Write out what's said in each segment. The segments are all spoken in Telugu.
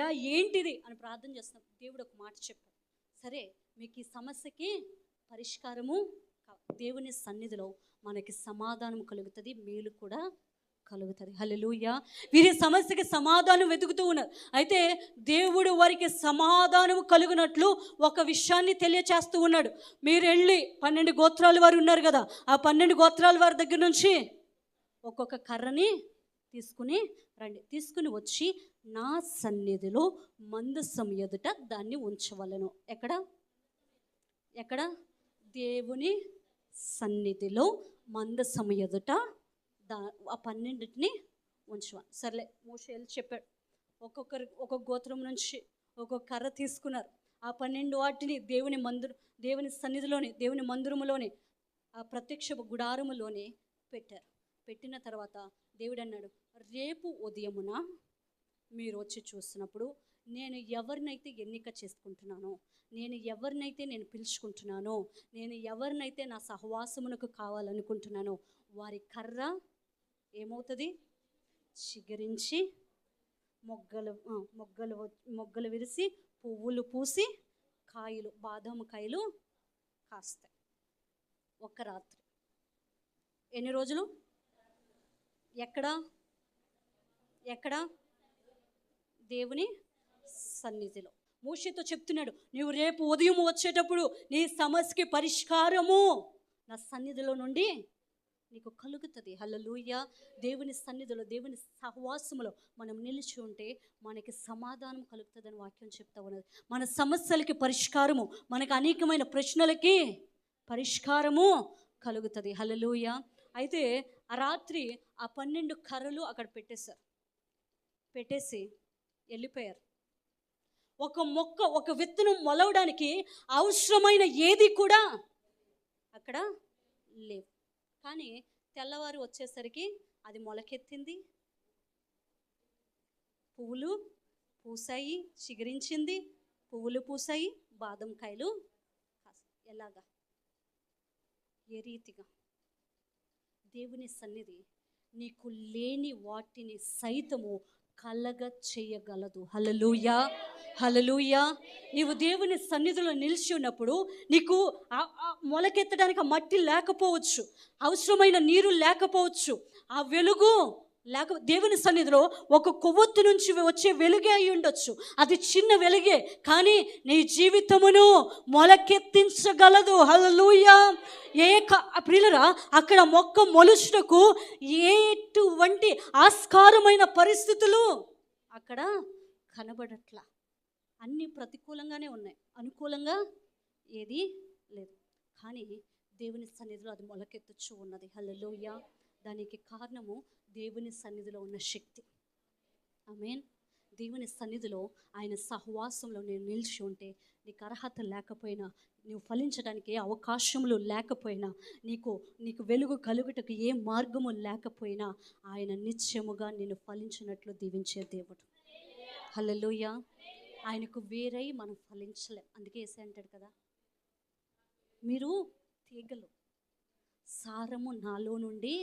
యా ఏంటిది? అని ప్రార్థన చేస్తాం దేవుడు ఒక మాట చెప్పాడు. సరే మీకు ఈ సమస్యకి పరిష్కారము దేవుని సన్నిధిలో మనకి సమాధానం కలుగుతుంది మేలు కూడా కలుగుతుంది. హల్లెలూయ. వీరి సమస్యకి సమాధానం వెతుకుతూ ఉన్నారు. అయితే దేవుడు వారికి సమాధానం కలుగునట్లు ఒక విషయాన్ని తెలియచేస్తూ ఉన్నాడు. మీరు వెళ్ళి పన్నెండు గోత్రాల వారు ఉన్నారు కదా ఆ పన్నెండు గోత్రాల వారి దగ్గర నుంచి ఒక్కొక్క కర్రని తీసుకుని రండి. తీసుకుని వచ్చి నా సన్నిధిలో మందసం ఎదుట దాన్ని ఉంచవలను. ఎక్కడ? ఎక్కడ? దేవుని సన్నిధిలో మందసం ఎదుట దా ఆ పన్నెండింటిని ఉంచవ సర్లే మోషేలు చెప్పాడు. ఒక్కొక్కరు ఒక్కొక్క గోత్రం నుంచి ఒక్కొక్క కర్ర తీసుకున్నారు. ఆ పన్నెండు వాటిని దేవుని మందు దేవుని సన్నిధిలోని దేవుని మందిరములోని ఆ ప్రత్యక్ష గుడారములోనే పెట్టారు. పెట్టిన తర్వాత దేవుడు అన్నాడు రేపు ఉదయమున మీరు వచ్చి చూసినప్పుడు నేను ఎవరినైతే ఎన్నిక చేసుకుంటున్నానో నేను ఎవరినైతే నేను పిలుచుకుంటున్నానో నేను ఎవరినైతే నా సహవాసమునకు కావాలనుకుంటున్నానో వారి కర్ర ఏమవుతుంది? చిగురించి మొగ్గలు మొగ్గలు మొగ్గలు విరిసి పువ్వులు పూసి కాయలు బాదం కాయలు కాస్తాయి. ఒక రాత్రి. ఎన్ని రోజులు? ఎక్కడ? ఎక్కడ? దేవుని సన్నిధిలో. మూషితో చెప్తున్నాడు నీవు రేపు ఉదయం వచ్చేటప్పుడు నీ సమస్యకి పరిష్కారము నా సన్నిధిలో నుండి నీకు కలుగుతుంది. హల్లెలూయా. దేవుని సన్నిధిలో దేవుని సహవాసములో మనం నిలిచి ఉంటే మనకి సమాధానం కలుగుతుందని వాక్యం చెప్తా ఉన్నది. మన సమస్యలకి పరిష్కారము మనకు అనేకమైన ప్రశ్నలకి పరిష్కారము కలుగుతుంది. హల్లెలూయా. అయితే ఆ రాత్రి ఆ పన్నెండు కర్రలు అక్కడ పెట్టేశారు. పెట్టేసి వెళ్ళిపోయారు. ఒక మొక్క ఒక విత్తనం మొలవడానికి అవసరమైన ఏది కూడా అక్కడ లేవు. కానీ తెల్లవారు వచ్చేసరికి అది మొలకెత్తింది. పువ్వులు పూసాయి చిగురించింది. పువ్వులు పూసాయి బాదం కాయలు ఎలాగా? ఏ రీతిగా? దేవుని సన్నిధి నీకు లేని వాటిని సైతము కలగ చేయగలదు. హలలుయా హలలుయా నీవు దేవుని సన్నిధిలో నిలిచి ఉన్నప్పుడు నీకు ఆ- మొలకెత్తడానికి మట్టి లేకపోవచ్చు. అవసరమైన నీరు లేకపోవచ్చు. ఆ వెలుగు లేక దేవుని సన్నిధిలో ఒక కొవ్వొత్తు నుంచి వచ్చే వెలుగే అయి ఉండొచ్చు. అది చిన్న వెలుగే కానీ నీ జీవితమును మొలకెత్తించగలదు. హల్లెలూయా. ఏ ప్రియులరా అక్కడ మొక్క మొలుచుటకు ఎటువంటి ఆస్కారమైన పరిస్థితులు అక్కడ కనబడట్లా. అన్ని ప్రతికూలంగానే ఉన్నాయి. అనుకూలంగా ఏది లేదు. కానీ దేవుని సన్నిధిలో అది మొలకెత్తుచు ఉన్నది. హలోయ దానికి కారణము దేవుని సన్నిధిలో ఉన్న శక్తి. ఐ మీన్ దేవుని సన్నిధిలో ఆయన సహవాసంలో నేను నిలిచి ఉంటే నీకు అర్హత లేకపోయినా నువ్వు ఫలించడానికి అవకాశములు లేకపోయినా నీకు నీకు వెలుగు కలుగుటకు ఏ మార్గము లేకపోయినా ఆయన నిత్యముగా నేను ఫలించినట్లు దీవించే దేవుడు. హలోయ ఆయనకు వేరై మనం ఫలించలే. అందుకే ఏసై అంటాడు కదా మీరు తీగలు సారము నాలో నుండి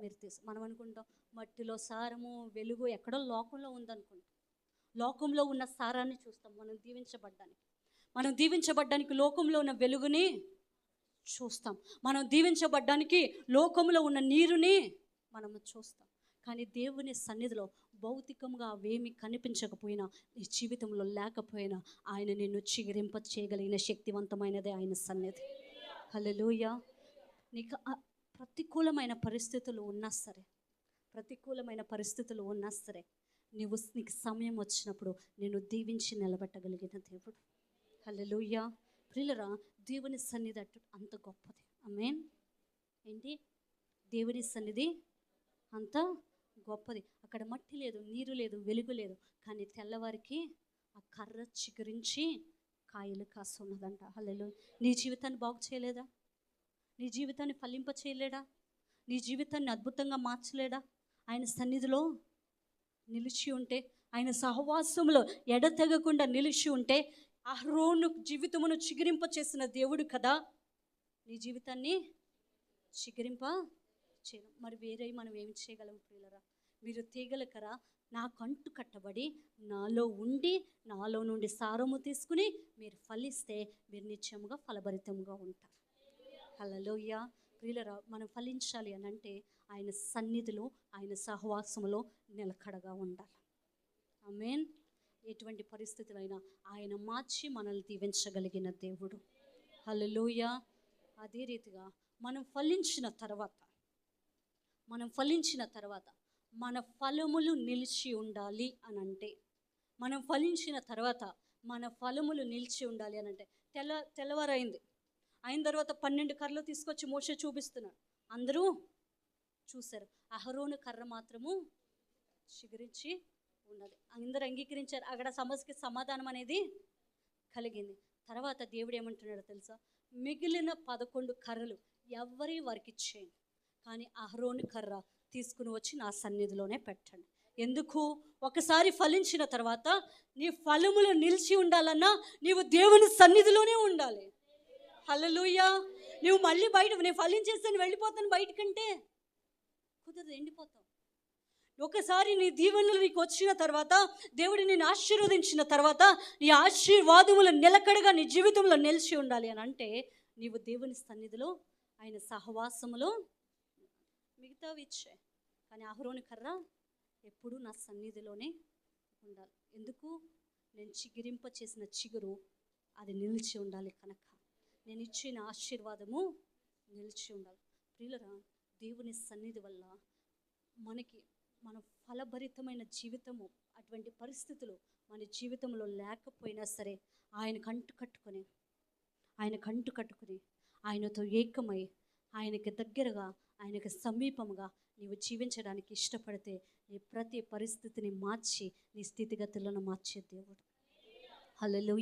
మీరు తీసు మనం అనుకుంటాం మట్టిలో సారము వెలుగు ఎక్కడో లోకంలో ఉందనుకుంటాం. లోకంలో ఉన్న సారాన్ని చూస్తాం మనం దీవించబడ్డానికి. మనం దీవించబడ్డానికి లోకంలో ఉన్న వెలుగుని చూస్తాం. మనం దీవించబడ్డానికి లోకంలో ఉన్న నీరుని మనం చూస్తాం. కానీ దేవుని సన్నిధిలో భౌతికంగా అవేమి కనిపించకపోయినా నీ జీవితంలో లేకపోయినా ఆయన నిన్ను చిగురింప చేయగలిగిన శక్తివంతమైనదే ఆయన సన్నిధి. హలో నీకు ప్రతికూలమైన పరిస్థితులు ఉన్నా సరే ప్రతికూలమైన పరిస్థితులు ఉన్నా సరే నీవు నీకు సమయం వచ్చినప్పుడు నేను దీవించి నిలబెట్టగలిగిన దేవుడు. హలోయ ప్రియులరా దేవుని సన్నిధి అటు అంత గొప్పది. ఆమేన్. ఏంటి? దేవుని సన్నిధి అంత గొప్పది. అక్కడ మట్టి లేదు నీరు లేదు వెలుగు లేదు. కానీ తెల్లవారికి ఆ కర్ర చిగురించి కాయలు కాస్తున్నదంట హలో నీ జీవితాన్ని బాగు చేయలేదా? నీ జీవితాన్ని ఫలింప చేయలేడా? నీ జీవితాన్ని అద్భుతంగా మార్చలేడా? ఆయన సన్నిధిలో నిలిచి ఉంటే ఆయన సహవాసంలో ఎడతెగకుండా నిలిచి ఉంటే అహ్రోను జీవితమును చిగిరింప చేసిన దేవుడు కదా? నీ జీవితాన్ని చిగిరింప చేయడం మరి వేరే మనం ఏమి చేయగలం ప్రియులరా? మీరు తీగల కరా నాకంటు కట్టబడి నాలో ఉండి నాలో నుండి సారము తీసుకుని మీరు ఫలిస్తే మీరు నిత్యముగా ఫలభరితంగా ఉంటారు. హలలోయ ప్రియులరా మనం ఫలించాలి అని అంటే ఆయన సన్నిధిలో ఆయన సహవాసములో నిలకడగా ఉండాలి. మెయిన్ ఎటువంటి పరిస్థితులైనా ఆయన మార్చి మనల్ని దీవించగలిగిన దేవుడు. హలలోయ అదే రీతిగా మనం ఫలించిన తర్వాత మనం ఫలించిన తర్వాత మన ఫలములు నిలిచి ఉండాలి అని అంటే మనం ఫలించిన తర్వాత మన ఫలములు నిలిచి ఉండాలి అని అంటే తెల్ల తెల్లవారైంది. అయిన తర్వాత పన్నెండు కర్రలు తీసుకొచ్చి మోసే చూపిస్తున్నాడు. అందరూ చూశారు. అహరోను కర్ర మాత్రము చిగురించి ఉన్నది. అందరు అంగీకరించారు. అక్కడ సమస్యకి సమాధానం అనేది కలిగింది. తర్వాత దేవుడు ఏమంటున్నాడో తెలుసా? మిగిలిన పదకొండు కర్రలు ఎవరి వారికి ఇచ్చేయండి. కానీ అహరోని కర్ర తీసుకుని వచ్చి నా సన్నిధిలోనే పెట్టండి. ఎందుకు? ఒకసారి ఫలించిన తర్వాత నీ ఫలములు నిలిచి ఉండాలన్నా నీవు దేవుని సన్నిధిలోనే ఉండాలి. హల్లెలూయా. నువ్వు మళ్ళీ బయట నేను ఫలించేస్తాను వెళ్ళిపోతాను బయటకంటే. కుదరదు ఎండిపోతావు. ఒకసారి నీ దీవెనలు నీకు వచ్చిన తర్వాత దేవుడు నేను ఆశీర్వదించిన తర్వాత నీ ఆశీర్వాదములు నిలకడగా నీ జీవితంలో నిలిచి ఉండాలి అని అంటే నీవు దేవుని సన్నిధిలో ఆయన సహవాసములో మిగతావి ఇచ్చే. కానీ అహరోని కర్ర ఎప్పుడూ నా సన్నిధిలోనే ఉండాలి. ఎందుకు? నేను చిగిరింప చేసిన చిగురు అది నిలిచి ఉండాలి కనుక. నేను ఇచ్చిన ఆశీర్వాదము నిలిచి ఉండాలి. ప్రియులరా దేవుని సన్నిధి వల్ల మనకి మన ఫలభరితమైన జీవితము అటువంటి పరిస్థితులు మన జీవితంలో లేకపోయినా సరే ఆయన కంటు కట్టుకొని ఆయన కంటు కట్టుకుని ఆయనతో ఏకమై ఆయనకి దగ్గరగా ఆయనకి సమీపంగా నీవు జీవించడానికి ఇష్టపడితే నీ ప్రతి పరిస్థితిని మార్చి నీ స్థితిగతులను మార్చే దేవుడు. హలో